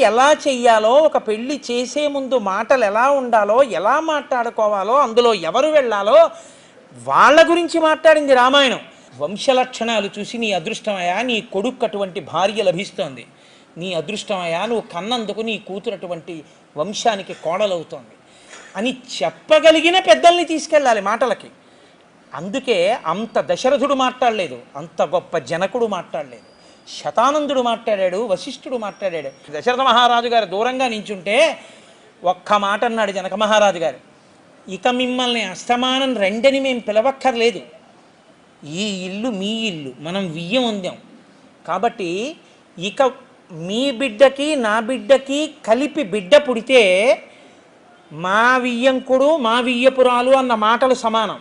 ఎలా చెయ్యాలో ఒక పెళ్ళి చేసే ముందు మాటలు ఎలా ఉండాలో ఎలా మాట్లాడుకోవాలో అందులో ఎవరు వెళ్ళాలో వాళ్ళ గురించి మాట్లాడింది రామాయణం. వంశలక్షణాలు చూసి నీ అదృష్టమయా నీ కొడుకు అటువంటి భార్య లభిస్తోంది. నీ అదృష్టమయా నువ్వు కన్నందుకు నీ కూతురు అటువంటి వంశానికి కోడలవుతోంది. అని చెప్పగలిగిన పెద్దల్ని తీసుకెళ్ళాలి మాటలకి. అందుకే అంత దశరథుడు మాట్లాడలేదు అంత గొప్ప జనకుడు మాట్లాడలేదు. శతానందుడు మాట్లాడాడు వశిష్ఠుడు మాట్లాడాడు. దశరథ మహారాజు గారు దూరంగా నించుంటే ఒక్క మాట అన్నాడు జనక మహారాజు గారు. ఇక మిమ్మల్ని అస్తమానం రెండని మేము పిలవక్కర్లేదు. ఈ ఇల్లు మీ ఇల్లు మనం వియ్యం ఉందాం కాబట్టి ఇక మీ బిడ్డకి నా బిడ్డకి కలిపి బిడ్డ పుడితే మా వియ్యంకుడు మా వియ్యపురాలు అన్న మాటలు సమానం.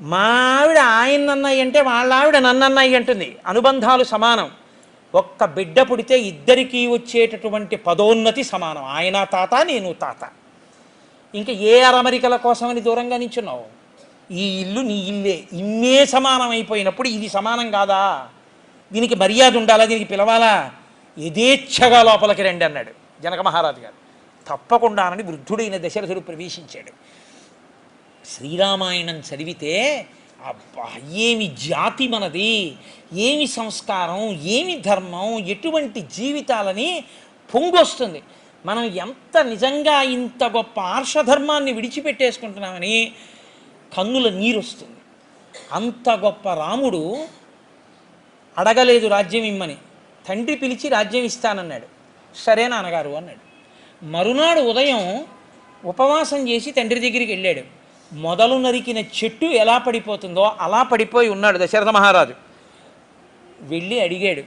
మా ఆవిడ ఆయన అన్నయ్య అంటే వాళ్ళ ఆవిడ నన్నన్నయ్య అంటుంది. అనుబంధాలు సమానం. ఒక్క బిడ్డ పుడితే ఇద్దరికీ వచ్చేటటువంటి పదోన్నతి సమానం. ఆయన తాత నేను తాత. ఇంకా ఏ అరమరికల కోసమని దూరంగా నించున్నావు? ఈ ఇల్లు నీ ఇల్లే. ఇన్నే సమానం అయిపోయినప్పుడు ఇది సమానం కాదా? దీనికి మర్యాద ఉండాలా? దీనికి పిలవాలా? యథేచ్ఛగా లోపలికి రండి అన్నాడు జనక మహారాజు గారు. తప్పకుండానని వృద్ధుడైన దశరథుడు ప్రవేశించాడు. శ్రీరామాయణం చదివితే అబ్బా ఏమి జాతి మనది ఏమి సంస్కారం ఏమి ధర్మం ఎటువంటి జీవితాలని పొంగొస్తుంది. మనం ఎంత నిజంగా ఇంత గొప్ప ఆర్షధర్మాన్ని విడిచిపెట్టేసుకుంటున్నామని కన్నుల నీరు వస్తుంది అంత గొప్ప రాముడు అడగలేదు రాజ్యం ఇమ్మని. తండ్రి పిలిచి రాజ్యం ఇస్తానన్నాడు. సరే నాన్నగారు అన్నాడు. మరునాడు ఉదయం ఉపవాసం చేసి తండ్రి దగ్గరికి వెళ్ళాడు. మొదలు నరికిన చెట్టు ఎలా పడిపోతుందో అలా పడిపోయి ఉన్నాడు దశరథ మహారాజు. వెళ్ళి అడిగాడు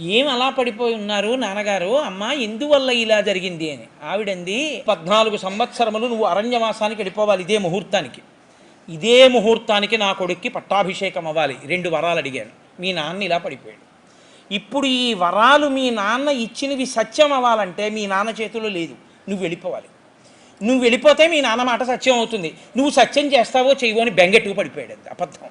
ఏం అలా పడిపోయి ఉన్నారు నాన్నగారు? అమ్మ ఎందువల్ల ఇలా జరిగింది? అని. ఆవిడంది పద్నాలుగు సంవత్సరములు నువ్వు అరణ్యవాసానికి వెళ్ళిపోవాలి ఇదే ముహూర్తానికి. ఇదే ముహూర్తానికి నా కొడుక్కి పట్టాభిషేకం అవ్వాలి. రెండు వరాలు అడిగాను మీ నాన్న ఇలా పడిపోయాడు. ఇప్పుడు ఈ వరాలు మీ నాన్న ఇచ్చినవి సత్యం అవ్వాలంటే మీ నాన్న చేతిలో లేదు. నువ్వు వెళ్ళిపోవాలి. నువ్వు వెళ్ళిపోతే మీ నాన్న మాట సత్యం అవుతుంది. నువ్వు సత్యం చేస్తావో చేయవో అని బెంగెట్టుకు పడిపోయాడు అది అబద్ధం.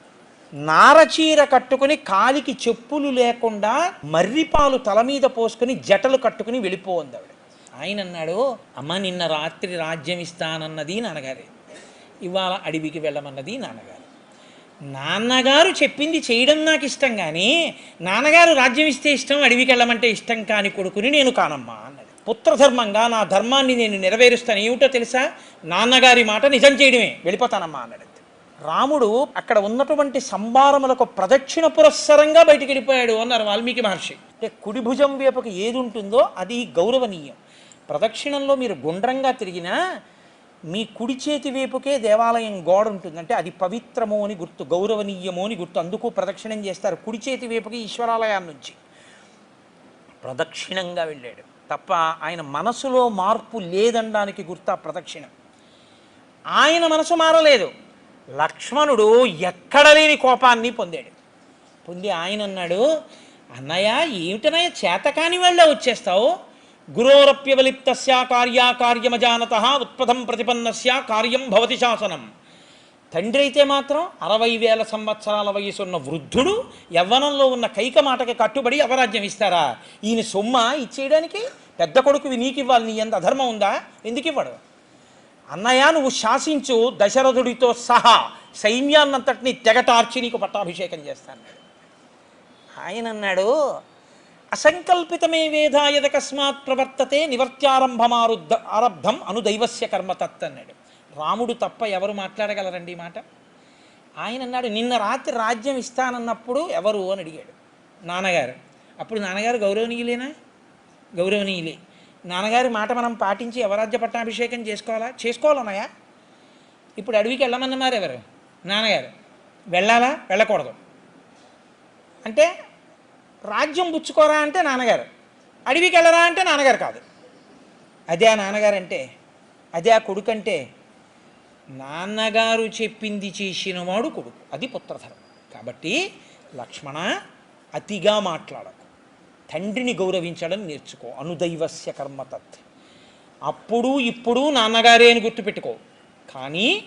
నారచీర కట్టుకుని కాలికి చెప్పులు లేకుండా మర్రిపాలు తల మీద పోసుకుని జటలు కట్టుకుని వెళ్ళిపోంది ఆవిడ. ఆయన అన్నాడు అమ్మ నిన్న రాత్రి రాజ్యం ఇస్తానన్నది నాన్నగారే. ఇవాళ అడవికి వెళ్ళమన్నది నాన్నగారు. నాన్నగారు చెప్పింది చేయడం నాకు ఇష్టం కానీ నాన్నగారు రాజ్యం ఇస్తే ఇష్టం అడవికి వెళ్ళమంటే ఇష్టం కాని కొడుకుని నేను కానమ్మా అన్నది పుత్రధర్మంగా నా ధర్మాన్ని నేను నెరవేరుస్తాను. ఏమిటో తెలుసా? నాన్నగారి మాట నిజం చేయడమే. వెళ్ళిపోతానమ్మా అన్నాడు. రాముడు అక్కడ ఉన్నటువంటి సంభారములకు ప్రదక్షిణ పురస్సరంగా బయటికి వెళ్ళిపోయాడు అన్నారు వాల్మీకి మహర్షి. అంటే కుడి భుజం ఏది ఉంటుందో అది గౌరవనీయం. ప్రదక్షిణంలో మీరు గుండ్రంగా తిరిగినా మీ కుడి చేతి వైపుకే దేవాలయం గోడ ఉంటుందంటే అది పవిత్రము అని గుర్తు గౌరవనీయము అని గుర్తు. అందుకు ప్రదక్షిణం చేస్తారు. కుడి చేతి వైపుకి ఈశ్వరాలయాన్ని నుంచి ప్రదక్షిణంగా వెళ్ళాడు. తప్ప ఆయన మనసులో మార్పు లేదనడానికి గుర్త ప్రదక్షిణం. ఆయన మనసు మారలేదు. లక్ష్మణుడు ఎక్కడ లేని కోపాన్ని పొందాడు. పొంది ఆయన అన్నాడు అన్నయ్య ఏమిటనయ్య చేతకాని వాళ్ళ వచ్చేస్తావు? గురోరప్యవలిప్తస్య కార్యాకార్యమజానత ఉత్పథం ప్రతిపన్నస్య కార్యం భవతి శాసనం. తండ్రి అయితే మాత్రం అరవై వేల సంవత్సరాల వయసున్న వృద్ధుడు యవ్వనంలో ఉన్న కైక మాటకి కట్టుబడి అవరాజ్యం ఇస్తారా? ఈయన సొమ్మ ఇచ్చేయడానికి పెద్ద కొడుకువి నీకు ఇవ్వాలి నీ ఎంత అధర్మం ఉందా? ఎందుకు ఇవ్వడు? అన్నయ్య నువ్వు శాసించు దశరథుడితో సహా సైన్యాన్నంతటిని తెగటార్చి నీకు పట్టాభిషేకం చేస్తాను. ఆయన అన్నాడు అసంకల్పితమే వేదాయదకస్మాత్ ప్రవర్తతే నివర్త్యారంభమారుద్ధ ఆరబ్ధం అనుదైవస్య కర్మతత్ అన్నాడు. రాముడు తప్ప ఎవరు మాట్లాడగలరండి ఈ మాట? ఆయన అన్నాడు నిన్న రాత్రి రాజ్యం ఇస్తానన్నప్పుడు ఎవరు? అని అడిగాడు నాన్నగారు. అప్పుడు నాన్నగారు గౌరవనీయులేనా? గౌరవనీయులే. నాన్నగారి మాట మనం పాటించి ఎవరాజ్య పట్టాభిషేకం చేసుకోవాలా? చేసుకోవాలన్నాయా ఇప్పుడు అడవికి వెళ్ళమన్నమారు ఎవరు? నాన్నగారు. వెళ్ళాలా? వెళ్ళకూడదు. అంటే రాజ్యం పుచ్చుకోరా? అంటే నాన్నగారు. అడవికి వెళ్ళరా? అంటే నాన్నగారు కాదు. అదే ఆ నాన్నగారు అంటే అదే ఆ కొడుకంటే నాన్నగారు చెప్పింది చేసినవాడు కొడుకు అది పుత్రధర్మం. కాబట్టి లక్ష్మణ అతిగా మాట్లాడకు. తండ్రిని గౌరవించడం నేర్చుకో అనుదైవస్య కర్మతత్ అప్పుడు ఇప్పుడు నాన్నగారే అని గుర్తుపెట్టుకో. కానీ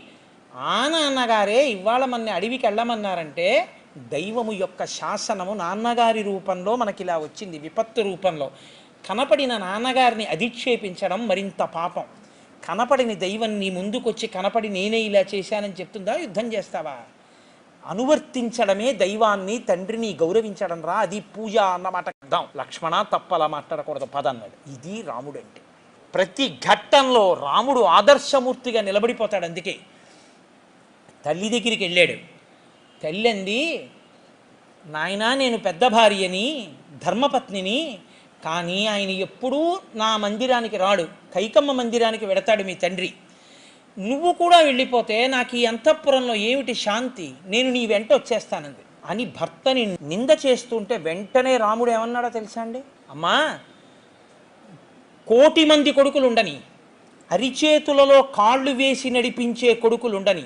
ఆ నాన్నగారే ఇవాళ మన అడవికి వెళ్ళమన్నారంటే దైవము యొక్క శాసనము నాన్నగారి రూపంలో మనకి ఇలా వచ్చింది విపత్తు రూపంలో. కనపడిన నాన్నగారిని అధిక్షేపించడం మరింత పాపం. కనపడిన దైవం నీ ముందుకొచ్చి కనపడి నేనే ఇలా చేశానని చెప్తుందా? యుద్ధం చేస్తావా? అనువర్తించడమే దైవాన్ని తండ్రిని గౌరవించడం రా అది పూజ అన్నమాట అర్థం. లక్ష్మణ తప్పలా మాట్లాడకూడదు పద అన్నాడు ఇది రాముడు అంటే ప్రతి ఘట్టంలో రాముడు ఆదర్శమూర్తిగా నిలబడిపోతాడు అందుకే. తల్లి దగ్గరికి వెళ్ళాడు. తల్లి అంది నాయనా నేను పెద్ద భార్యని ధర్మపత్నిని కానీ ఆయన ఎప్పుడూ నా మందిరానికి రాడు. కైకమ్మ మందిరానికి వెడతాడు మీ తండ్రి. నువ్వు కూడా వెళ్ళిపోతే నాకు ఈ అంతఃపురంలో ఏమిటి శాంతి? నేను నీ వెంట వచ్చేస్తానంది. అని భర్తని నింద చేస్తుంటే వెంటనే రాముడు ఏమన్నాడో తెలుసా అండి? అమ్మా కోటి మంది కొడుకులుండని అరిచేతులలో కాళ్ళు వేసి నడిపించే కొడుకులు ఉండని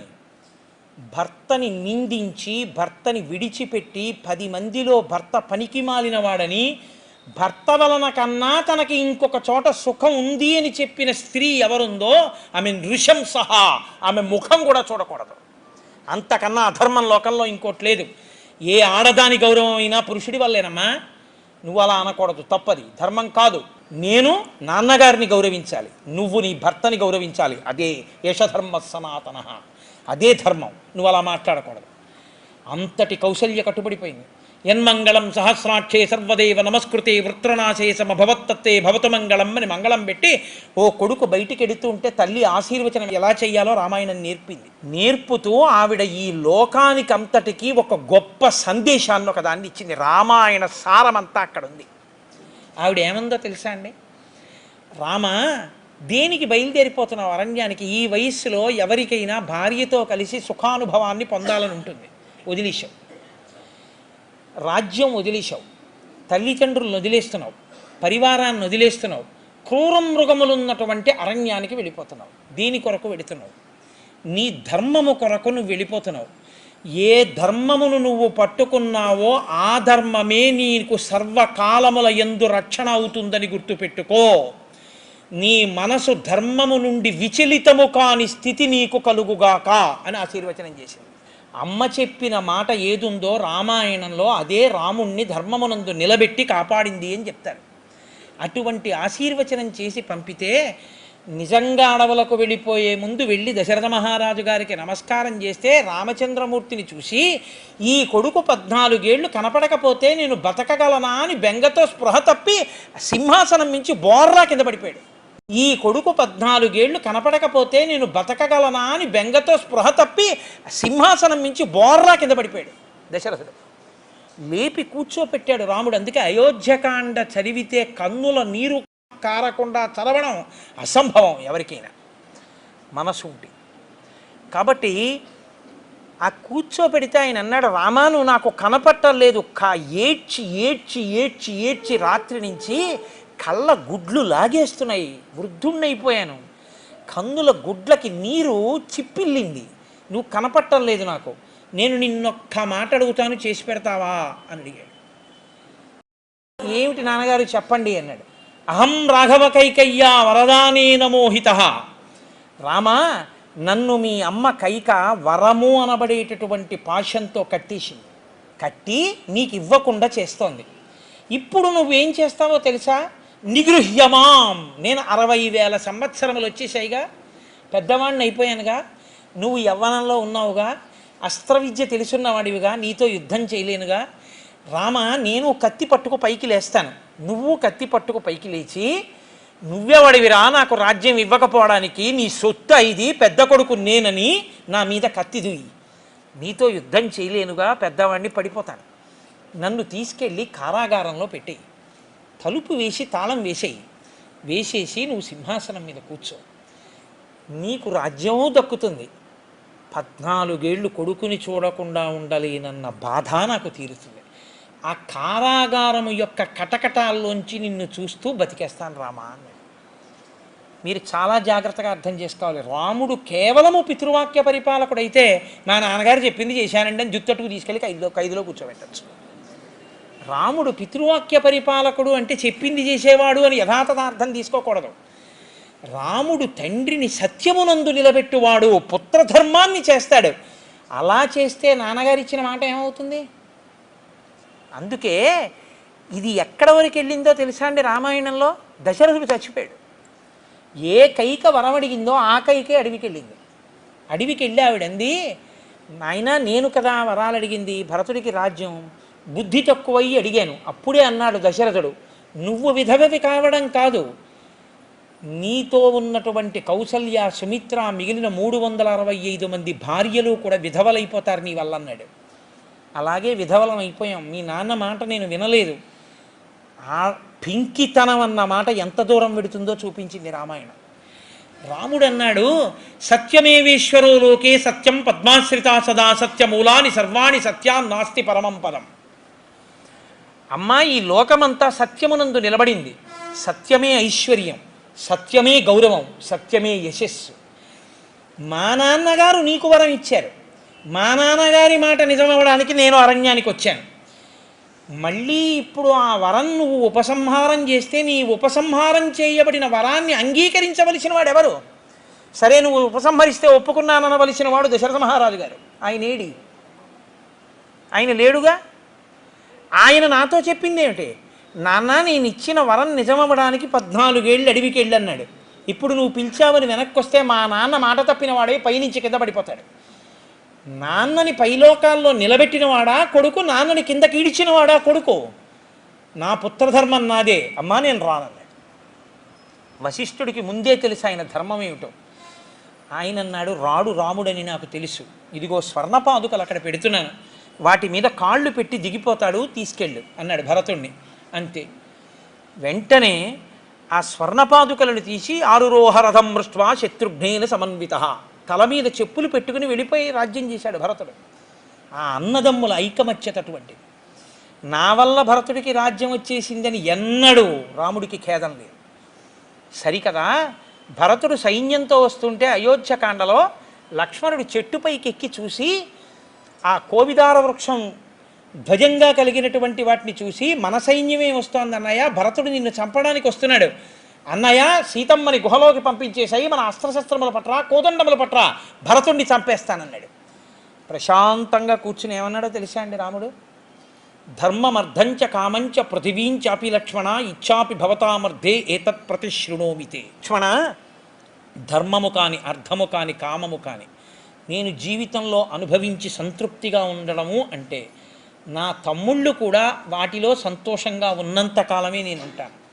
భర్తని నిందించి భర్తని విడిచిపెట్టి పది మందిలో భర్త పనికి మాలినవాడని భర్త వలన కన్నా తనకి ఇంకొక చోట సుఖం ఉంది అని చెప్పిన స్త్రీ ఎవరుందో ఆమె నృశం సహా ఆమె ముఖం కూడా చూడకూడదు. అంతకన్నా అధర్మం లోకంలో ఇంకోటి లేదు. ఏ ఆడదాని గౌరవం అయినా పురుషుడి వల్లేనమ్మా. నువ్వు అలా అనకూడదు తప్పది. ధర్మం కాదు. నేను నాన్నగారిని గౌరవించాలి. నువ్వు నీ భర్తని గౌరవించాలి. అదే యశధర్మ సనాతన. అదే ధర్మం. నువ్వు అలా మాట్లాడకూడదు. అంతటి కౌశల్య కట్టుబడిపోయింది. యన్మంగళం సహస్రాక్షే సర్వదేవ నమస్కృతే వృత్రనాశే సమభవత్తత్తే భవతు మంగళం అని మంగళం పెట్టి ఓ కొడుకు బయటికి ఎడుతూ ఉంటే తల్లి ఆశీర్వచనం ఎలా చేయాలో రామాయణం నేర్పింది. నేర్పుతూ ఆవిడ ఈ లోకానికి అంతటికీ ఒక గొప్ప సందేశాన్ని ఒక దాన్ని ఇచ్చింది. రామాయణ సారమంతా అక్కడ ఉంది ఆవిడ ఏమందో తెలుసా అండి? రామ దేనికి బయలుదేరిపోతున్నావు అరణ్యానికి? ఈ వయస్సులో ఎవరికైనా భార్యతో కలిసి సుఖానుభవాన్ని పొందాలని ఉంటుంది. వదిలేశావు. రాజ్యం వదిలేశావు తల్లిదండ్రులను వదిలేస్తున్నావు పరివారాన్ని వదిలేస్తున్నావు క్రూర మృగములున్నటువంటి అరణ్యానికి వెళ్ళిపోతున్నావు దీని కొరకు వెళుతున్నావు. నీ ధర్మము కొరకు నువ్వు వెళ్ళిపోతున్నావు. ఏ ధర్మమును నువ్వు పట్టుకున్నావో ఆ ధర్మమే నీకు సర్వకాలముల ఎందు రక్షణ అవుతుందని గుర్తుపెట్టుకో. నీ మనసు ధర్మము నుండి విచలితము కాని స్థితి నీకు కలుగుగాక అని ఆశీర్వచనం చేసింది. అమ్మ చెప్పిన మాట ఏదుందో రామాయణంలో అదే రాముణ్ణి ధర్మమునందు నిలబెట్టి కాపాడింది అని చెప్తారు. అటువంటి ఆశీర్వచనం చేసి పంపితే నిజంగా అడవులకు వెళ్ళిపోయే ముందు వెళ్ళి దశరథ మహారాజు గారికి నమస్కారం చేస్తే రామచంద్రమూర్తిని చూసి ఈ కొడుకు పద్నాలుగేళ్ళు కనపడకపోతే నేను బతకగలనా? అని బెంగతో స్పృహ తప్పి సింహాసనం మించి బోర్రా కింద పడిపోయాడు. ఈ కొడుకు పద్నాలుగేళ్ళు కనపడకపోతే నేను బతకగలనా అని బెంగతో స్పృహ తప్పి సింహాసనం మించి బోర్రా కింద పడిపోయాడు. దశరథుడు. లేపి కూర్చోపెట్టాడు రాముడు. అందుకే అయోధ్యకాండ చదివితే కన్నుల నీరు కారకుండా చదవడం అసంభవం ఎవరికైనా. మనసు ఉండి కాబట్టి ఆ కూర్చోపెడితే ఆయన అన్నాడు రామాను నాకు కనపట్టలేదు. కా ఏడ్చి ఏడ్చి ఏడ్చి ఏడ్చి రాత్రి నుంచి కళ్ళ గుడ్లు లాగేస్తున్నాయి. వృద్ధుణ్ణైపోయాను. కన్నుల గుడ్లకి నీరు చిప్పిల్లింది. నువ్వు కనపట్టం లేదు నాకు. నేను నిన్నొక్క మాట అడుగుతాను చేసి పెడతావా? అని అడిగాడు. ఏమిటి నాన్నగారు చెప్పండి అన్నాడు. అహం రాఘవ కైకయ్యా వరదానేన మోహిత రామా నన్ను మీ అమ్మ కైక వరము అనబడేటటువంటి పాషంతో కట్టేసింది. కట్టి నీకు ఇవ్వకుండా చేస్తోంది. ఇప్పుడు నువ్వేం చేస్తావో తెలుసా? నిగృహ్యమాం. నేను అరవై వేల సంవత్సరములు వచ్చేసాయిగా పెద్దవాడిని అయిపోయానుగా. నువ్వు యవ్వనంలో ఉన్నావుగా. అస్త్ర విద్య తెలుసున్నవాడివిగా. నీతో యుద్ధం చేయలేనుగా. రామ నేను కత్తి పట్టుకు పైకి లేస్తాను. నువ్వు కత్తి పట్టుకు పైకి లేచి నువ్వెవడివిరా? నాకు రాజ్యం ఇవ్వకపోవడానికి నీ సొత్తు ఇది పెద్ద కొడుకు నేనని నా మీద కత్తి దూయి నీతో యుద్ధం చేయలేనుగా. పెద్దవాడిని పడిపోతాను. నన్ను తీసుకెళ్ళి కారాగారంలో పెట్టేయి. తలుపు వేసి తాళం వేసేయి. వేసేసి నువ్వు సింహాసనం మీద కూర్చో. నీకు రాజ్యమూ దక్కుతుంది. పద్నాలుగేళ్ళు కొడుకుని చూడకుండా ఉండలేనన్న బాధ నాకు తీరుతుంది. ఆ కారాగారము యొక్క కటకటాల్లోంచి నిన్ను చూస్తూ బతికేస్తాను రామా అన్నాడు. మీరు చాలా జాగ్రత్తగా అర్థం చేసుకోవాలి. రాముడు కేవలము పితృవాక్య పరిపాలకుడైతే మా నాన్నగారు చెప్పింది చేశానండి అని జుత్తట్టుకు తీసుకెళ్ళి ఖైదులో ఖైదులో కూర్చోబెట్టచ్చు. రాముడు పితృవాక్య పరిపాలకుడు అంటే చెప్పింది చేసేవాడు అని యథాతథార్థం తీసుకోకూడదు. రాముడు తండ్రిని సత్యమునందు నిలబెట్టువాడు పుత్రధర్మాన్ని చేస్తాడు. అలా చేస్తే నాన్నగారు ఇచ్చిన మాట ఏమవుతుంది? అందుకే ఇది ఎక్కడ వరకు వెళ్ళిందో తెలుసా అండి రామాయణంలో? దశరథుడు చచ్చిపోయాడు. ఏ కైక వరం అడిగిందో ఆ కైకే అడవికి వెళ్ళింది. అడవికి వెళ్ళి ఆవిడంది నాయన నేను కదా వరాలు అడిగింది భరతుడికి రాజ్యం. బుద్ధి తక్కువయ్యి అడిగాను. అప్పుడే అన్నాడు దశరథుడు నువ్వు విధవవి కావడం కాదు. నీతో ఉన్నటువంటి కౌసల్య సుమిత్ర మిగిలిన మూడు వందల అరవై ఐదు మంది భార్యలు కూడా విధవలైపోతారు నీ వల్ల అన్నాడు. అలాగే విధవలం అయిపోయాం. మీ నాన్న మాట నేను వినలేదు. ఆ పింకితనం అన్న మాట ఎంత దూరం పెడుతుందో చూపించింది రామాయణం. రాముడు అన్నాడు సత్యమేవేశ్వరో లోకే సత్యం పద్మాశ్రిత సదా సత్యమూలాని సర్వాణి సత్యాన్ నాస్తి పరమం పదం. అమ్మా ఈ లోకమంతా సత్యమునందు నిలబడింది. సత్యమే ఐశ్వర్యం సత్యమే గౌరవం సత్యమే యశస్సు. మా నాన్నగారు నీకు వరం ఇచ్చారు. మా నాన్నగారి మాట నిజమవ్వడానికి నేను అరణ్యానికి వచ్చాను. మళ్ళీ ఇప్పుడు ఆ వరం నువ్వు ఉపసంహారం చేస్తే నీ ఉపసంహారం చేయబడిన వరాన్ని అంగీకరించవలసిన వాడు ఎవరు సరే నువ్వు ఉపసంహరిస్తే ఒప్పుకున్నాననవలసిన వాడు దశరథ మహారాజు గారు. ఆయన ఏడి? ఆయన లేడుగా? ఆయన నాతో చెప్పింది ఏమిటి నాన్న నేను ఇచ్చిన వరం నిజమవ్వడానికి పద్నాలుగేళ్ళు అడవికి వెళ్ళి అన్నాడు. ఇప్పుడు నువ్వు పిలిచావని వెనక్కి వస్తే మా నాన్న మాట తప్పిన వాడే పైనుంచి కింద పడిపోతాడు. నాన్నని పైలోకాల్లో నిలబెట్టినవాడా? కొడుకు నాన్నని కిందకి కీడిచినవాడా కొడుకు? నా పుత్రధర్మం నాదే. అమ్మా నేను రానన్నాడు వశిష్ఠుడికి ముందే తెలుసు ఆయన ధర్మం ఏమిటో. ఆయన అన్నాడు రాడు రాముడని నాకు తెలుసు. ఇదిగో స్వర్ణపాదుకలు అక్కడ పెడుతున్నాను. వాటి మీద కాళ్ళు పెట్టి దిగిపోతాడు తీసుకెళ్ళు అన్నాడు భరతుణ్ణి. అంతే. వెంటనే ఆ స్వర్ణపాదుకలను తీసి ఆరురోహ రథం మృష్వా శత్రుఘ్నేన సమన్విత. తల మీద చెప్పులు పెట్టుకుని వెళ్ళిపోయి రాజ్యం చేశాడు భరతుడు. ఆ అన్నదమ్ముల ఐకమత్యతటువంటిది నా వల్ల భరతుడికి రాజ్యం వచ్చేసిందని ఎన్నడూ రాముడికి ఖేదం లేదు. సరికదా? భరతుడు సైన్యంతో వస్తుంటే అయోధ్యకాండలో లక్ష్మణుడు చెట్టుపైకి ఎక్కి చూసి ఆ కోవిదార వృక్షం ధ్వజంగా కలిగినటువంటి వాటిని చూసి మన సైన్యమే వస్తోంది అన్నయ్య భరతుడు నిన్ను చంపడానికి వస్తున్నాడు. అన్నయ్య సీతమ్మని గుహలోకి పంపించేసాయి మన అస్త్రశస్త్రముల పట్ల కోదండముల పట్ల భరతుణ్ణి చంపేస్తానన్నాడు. ప్రశాంతంగా కూర్చుని ఏమన్నాడో తెలుసా అండి రాముడు? ధర్మమర్ధంచ కామంచ పృథివీంచాపి లక్ష్మణ ఇచ్చాపి భవతామర్ధే ఏతత్ ప్రతిశృణోమితే లక్ష్మణ ధర్మము కాని అర్థము కాని కామము కాని నేను జీవితంలో అనుభవించి సంతృప్తిగా ఉండడము అంటే నా తమ్ముళ్ళు కూడా వాటిలో సంతోషంగా ఉన్నంత కాలమే నేను ఉంటాను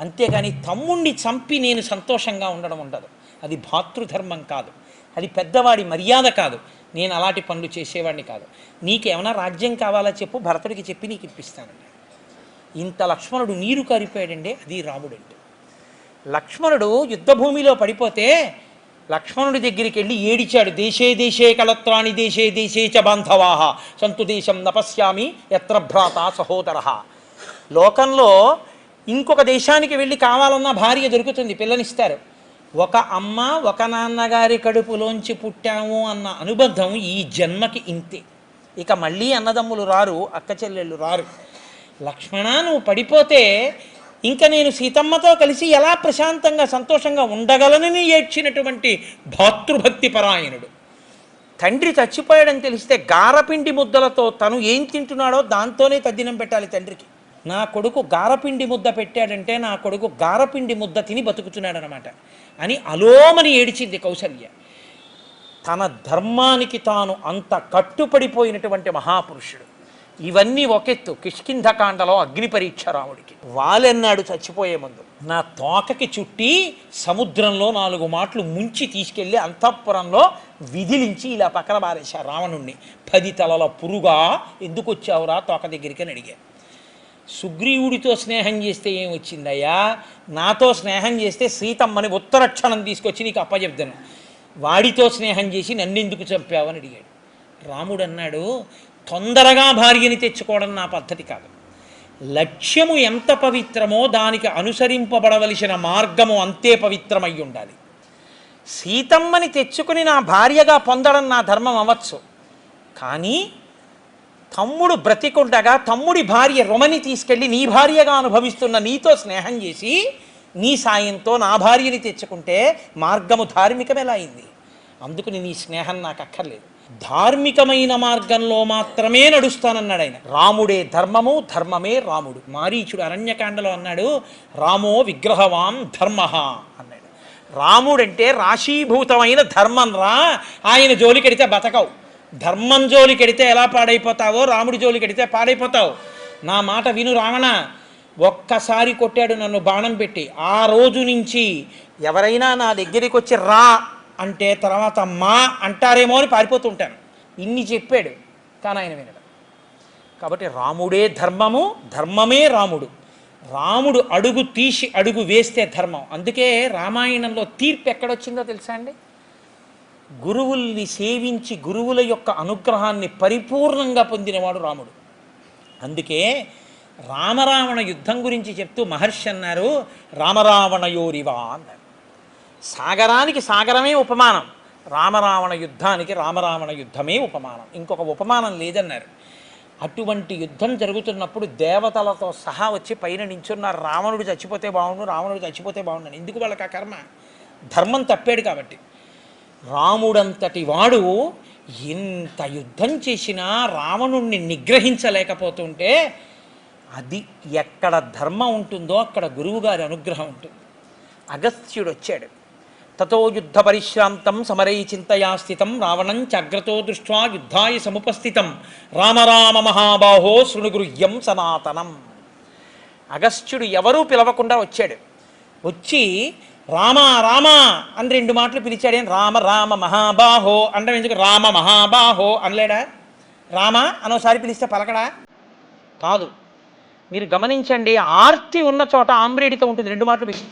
అంతేగాని తమ్ముణ్ణి చంపి నేను సంతోషంగా ఉండడం ఉండదు. అది భాతృధర్మం కాదు. అది పెద్దవాడి మర్యాద కాదు. నేను అలాంటి పనులు చేసేవాడిని కాదు. నీకేమైనా రాజ్యం కావాలా చెప్పు భరతుడికి చెప్పి నీకు ఇప్పిస్తానండి ఇంత లక్ష్మణుడు నీరు కారిపోయాడండి అది రాముడు అంటే లక్ష్మణుడు యుద్ధభూమిలో పడిపోతే లక్ష్మణుడి దగ్గరికి వెళ్ళి ఏడిచాడు. దేశే దేశే కలత్రాణి దేశే దేశే చ బాంధవాహ సంతు దేశం నపశ్యామి ఎత్ర భ్రాత సహోదర. లోకంలో ఇంకొక దేశానికి వెళ్ళి కావాలన్నా భార్య దొరుకుతుంది పిల్లనిస్తారు. ఒక అమ్మ ఒక నాన్నగారి కడుపులోంచి పుట్టాము అన్న అనుబంధం ఈ జన్మకి ఇంతే. ఇక మళ్ళీ అన్నదమ్ములు రారు అక్క చెల్లెళ్ళు రారు. లక్ష్మణ నువ్వు పడిపోతే ఇంకా నేను సీతమ్మతో కలిసి ఎలా ప్రశాంతంగా సంతోషంగా ఉండగలనని ఏడ్చినటువంటి భాతృభక్తి పరాయణుడు. తండ్రి చచ్చిపోయాడని తెలిస్తే గారపిండి ముద్దలతో తను ఏం తింటున్నాడో దాంతోనే తద్దినం పెట్టాలి తండ్రికి. నా కొడుకు గారపిండి ముద్ద పెట్టాడంటే నా కొడుకు గారపిండి ముద్ద తిని బతుకుతున్నాడనమాట అని అలోమని ఏడిచింది కౌసల్య. తన ధర్మానికి తాను అంత కట్టుపడిపోయినటువంటి మహాపురుషుడు. ఇవన్నీ ఒకెత్తు. కిష్కింధకాండలో అగ్ని పరీక్ష రాముడికి. వాలెన్నాడు చచ్చిపోయే ముందు. నా తోకకి చుట్టి సముద్రంలో నాలుగు మాటలు ముంచి తీసుకెళ్ళి అంతఃపురంలో విధిలించి ఇలా పక్కన బారేశారు రావణుణ్ణి. పది తలల పురుగా ఎందుకు వచ్చావురా తోక దగ్గరికి అని అడిగారు సుగ్రీవుడితో స్నేహం చేస్తే ఏం వచ్చిందయ్యా నాతో స్నేహం చేస్తే సీతమ్మని ఉత్తరక్షణం తీసుకొచ్చి నీకు అప్పచెప్తాను వాడితో స్నేహం చేసి నన్నెందుకు చంపావని అడిగాడు. రాముడు అన్నాడు తొందరగా భార్యని తెచ్చుకోవడం నా పద్ధతి కాదు. లక్ష్యము ఎంత పవిత్రమో దానికి అనుసరింపబడవలసిన మార్గము అంతే పవిత్రమై ఉండాలి సీతమ్మని తెచ్చుకుని నా భార్యగా పొందడం నా ధర్మం అవ్వచ్చు. కానీ తమ్ముడు బ్రతికుండగా తమ్ముడి భార్య రుమని తీసుకెళ్ళి నీ భార్యగా అనుభవిస్తున్న నీతో స్నేహం చేసి నీ సాయంతో నా భార్యని తెచ్చుకుంటే మార్గము ధార్మికం ఎలా అయింది. అందుకని నీ స్నేహం నాకు అక్కర్లేదు. ధార్మికమైన మార్గంలో మాత్రమే నడుస్తానన్నాడు ఆయన రాముడే ధర్మము ధర్మమే రాముడు. మారీచుడు అరణ్యకాండలో అన్నాడు రామో విగ్రహవాం ధర్మ అన్నాడు. రాముడంటే రాశీభూతమైన ధర్మం రా ఆయన జోలికెడితే బతకవు. ధర్మం జోలికెడితే ఎలా పాడైపోతావో రాముడి జోలికెడితే పాడైపోతావు. నా మాట విను రావణ ఒక్కసారి కొట్టాడు నన్ను బాణం పెట్టి. ఆ రోజు నుంచి ఎవరైనా నా దగ్గరికి వచ్చి రా అంటే తర్వాత మా అంటారేమో అని పారిపోతూ ఉంటాను. ఇన్ని చెప్పాడు కానీ ఆయన వినడం. కాబట్టి రాముడే ధర్మము ధర్మమే రాముడు. రాముడు అడుగు తీసి అడుగు వేస్తే ధర్మం. అందుకే రామాయణంలో తీర్పు ఎక్కడొచ్చిందో తెలుసా అండి? గురువుల్ని సేవించి గురువుల యొక్క అనుగ్రహాన్ని పరిపూర్ణంగా పొందినవాడు రాముడు. అందుకే రామరావణ యుద్ధం గురించి చెప్తూ మహర్షి అన్నారు రామరావణయోరివా అన్నారు. సాగరానికి సాగరమే ఉపమానం. రామరావణ యుద్ధానికి రామరావణ యుద్ధమే ఉపమానం. ఇంకొక ఉపమానం లేదన్నారు. అటువంటి యుద్ధం జరుగుతున్నప్పుడు దేవతలతో సహా వచ్చి పైన నించున్నారు. రావణుడు చచ్చిపోతే బాగుండు రావణుడు చచ్చిపోతే బాగుండు ఎందుకు వాళ్ళకి ఆ కర్మ? ధర్మం తప్పాడు కాబట్టి. రాముడంతటి వాడు ఎంత యుద్ధం చేసినా రావణుణ్ణి నిగ్రహించలేకపోతుంటే అది ఎక్కడ ధర్మం ఉంటుందో అక్కడ గురువుగారి అనుగ్రహం ఉంటుంది. అగస్త్యుడు వచ్చాడు తతో యుద్ధ పరిశ్రాంతం సమరై చింతయా స్థితం రావణం చగ్రతో దృష్ట్వా యుద్ధాయ సముపస్థితం. రామ రామ మహాబాహో శృణుగృహ్యం సనాతనం. అగస్త్యుడు ఎవరూ పిలవకుండా వచ్చాడు. వచ్చి రామ రామ అని రెండు మాటలు పిలిచాడు. ఏం? రామ రామ మహాబాహో అంటే ఎందుకు? రామ మహాబాహో అనలేడా? రామ అనోసారి పిలిస్తే పలకడా? కాదు. మీరు గమనించండి ఆర్తి ఉన్న చోట ఆమ్రేడితో ఉంటుంది. రెండు మాటలు పిలిచి